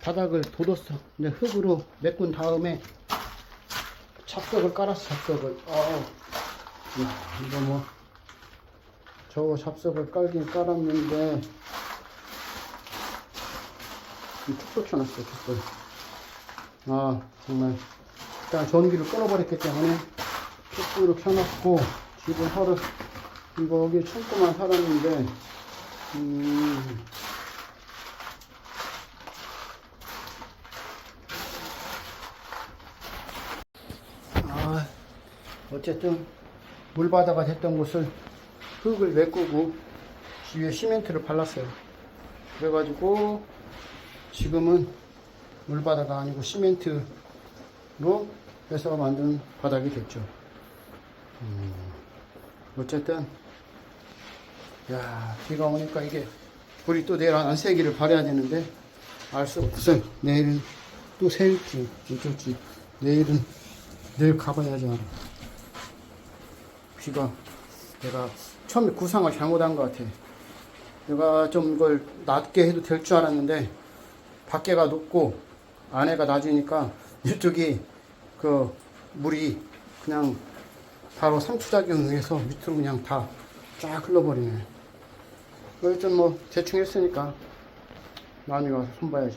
바닥을 돋았어. 이제 흙으로 메꾼 다음에 잡석을 깔았어, 잡석을. 어, 이거 뭐, 저 잡석을 깔긴 깔았는데, 툭툭 쳐놨어, 툭툭. 아, 정말. 일단 전기를 끊어버렸기 때문에 툭툭으로 켜놨고, 지금 하루, 이거 여기 참고만 살았는데, 음, 아, 어쨌든 물바다가 됐던 곳을 흙을 메꾸고 위에 시멘트를 발랐어요. 그래가지고 지금은 물바다가 아니고 시멘트로 해서 만든 바닥이 됐죠. 음, 어쨌든 야 비가 오니까 이게 우리 또 내일 안 새기를 바래야 되는데 알 수 없어요. 내일은 또 새일지 어쩔지 내일은 내일 가봐야지 알아. 비가 내가 처음에 구상을 잘못한 것 같아. 내가 좀 이걸 낮게 해도 될 줄 알았는데 밖에가 높고 안에가 낮으니까 이쪽이 그 물이 그냥 바로 상추작용을 해서 밑으로 그냥 다 쫙 흘러버리네. 그래서 뭐 대충 했으니까 남이 와서 손봐야지.